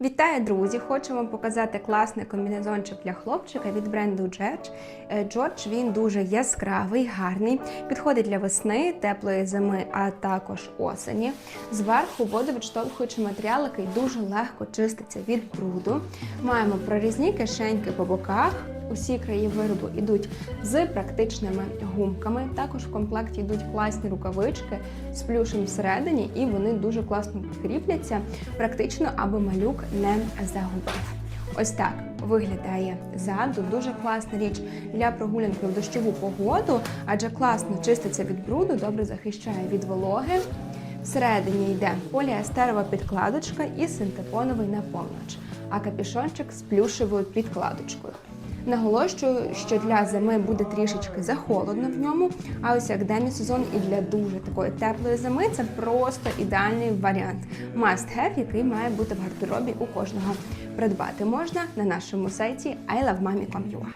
Вітаю, друзі! Хочу вам показати класний комбінезончик для хлопчика від бренду Джордж. Джордж він дуже яскравий, гарний, підходить для весни, теплої зими, а також осені. Зверху водовідштовхуючий матеріал, який дуже легко чиститься від бруду. Маємо прорізні кишеньки по боках. Усі краї виробу йдуть з практичними гумками. Також в комплекті йдуть класні рукавички з плюшем всередині, і вони дуже класно кріпляться, практично, аби малюк не загубив. Ось так виглядає ззаду. Дуже класна річ для прогулянки в дощову погоду, адже класно чиститься від бруду, добре захищає від вологи. Всередині йде поліестерова підкладочка і синтепоновий наповнювач, а капішончик з плюшевою підкладочкою. Наголошую, що для зими буде трішечки захолодно в ньому. А ось як демі-сезон і для дуже такої теплої зими це просто ідеальний варіант. Must have, який має бути в гардеробі у кожного. Придбати можна на нашому сайті ilovemami.com.ua